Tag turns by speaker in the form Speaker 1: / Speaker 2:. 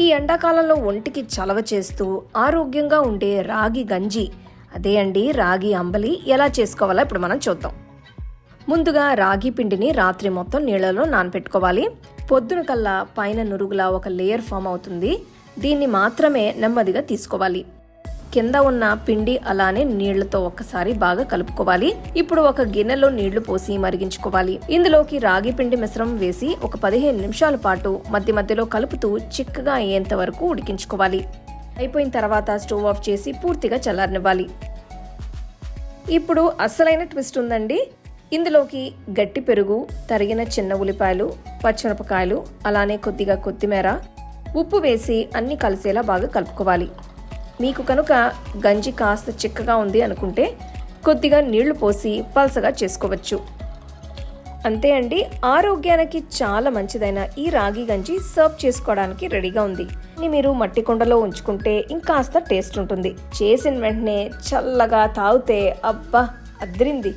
Speaker 1: ఈ ఎండాకాలంలో ఒంటికి చలవ చేస్తూ ఆరోగ్యంగా ఉండే రాగి గంజి. అదే అండి రాగి అంబలి ఎలా చేసుకోవాలో ఇప్పుడు మనం చూద్దాం. ముందుగా రాగి పిండిని రాత్రి మొత్తం నీళ్ళలో నానపెట్టుకోవాలి. పొద్దున కల్లా పైన నురుగులా ఒక లేయర్ ఫామ్ అవుతుంది. దీన్ని మాత్రమే నెమ్మదిగా తీసుకోవాలి. కింద ఉన్న పిండి అలానే నీళ్ళతో ఒక్కసారి బాగా కలుపుకోవాలి. ఇప్పుడు ఒక గిన్నెలో నీళ్ళు పోసి మరిగించుకోవాలి. ఇందులోకి రాగి పిండి మిశ్రమం వేసి ఒక పదిహేను నిమిషాల పాటు మధ్య మధ్యలో కలుపుతూ చిక్కగా అయ్యేంత వరకు ఉడికించుకోవాలి. అయిపోయిన తర్వాత స్టవ్ ఆఫ్ చేసి పూర్తిగా చల్లారనివ్వాలి. ఇప్పుడు అస్సలైన ట్విస్ట్ ఉందండి. ఇందులోకి గట్టి పెరుగు తరిగిన చిన్న ఉల్లిపాయలు పచ్చిమిరపకాయలు అలానే కొద్దిగా కొత్తిమీర ఉప్పు వేసి అన్ని కలిసేలా బాగా కలుపుకోవాలి. మీకు కనుక గంజి కాస్త చిక్కగా ఉంది అనుకుంటే కొద్దిగా నీళ్ళు పోసి పల్సగా చేసుకోవచ్చు. అంతే అండి ఆరోగ్యానికి చాలా మంచిదైన ఈ రాగి గంజి సర్వ్ చేసుకోవడానికి రెడీగా ఉంది. మీరు మట్టి కుండలో ఉంచుకుంటే ఇంకాస్త టేస్ట్ ఉంటుంది. చేసిన వెంటనే చల్లగా తాగితే అబ్బా అద్రింది.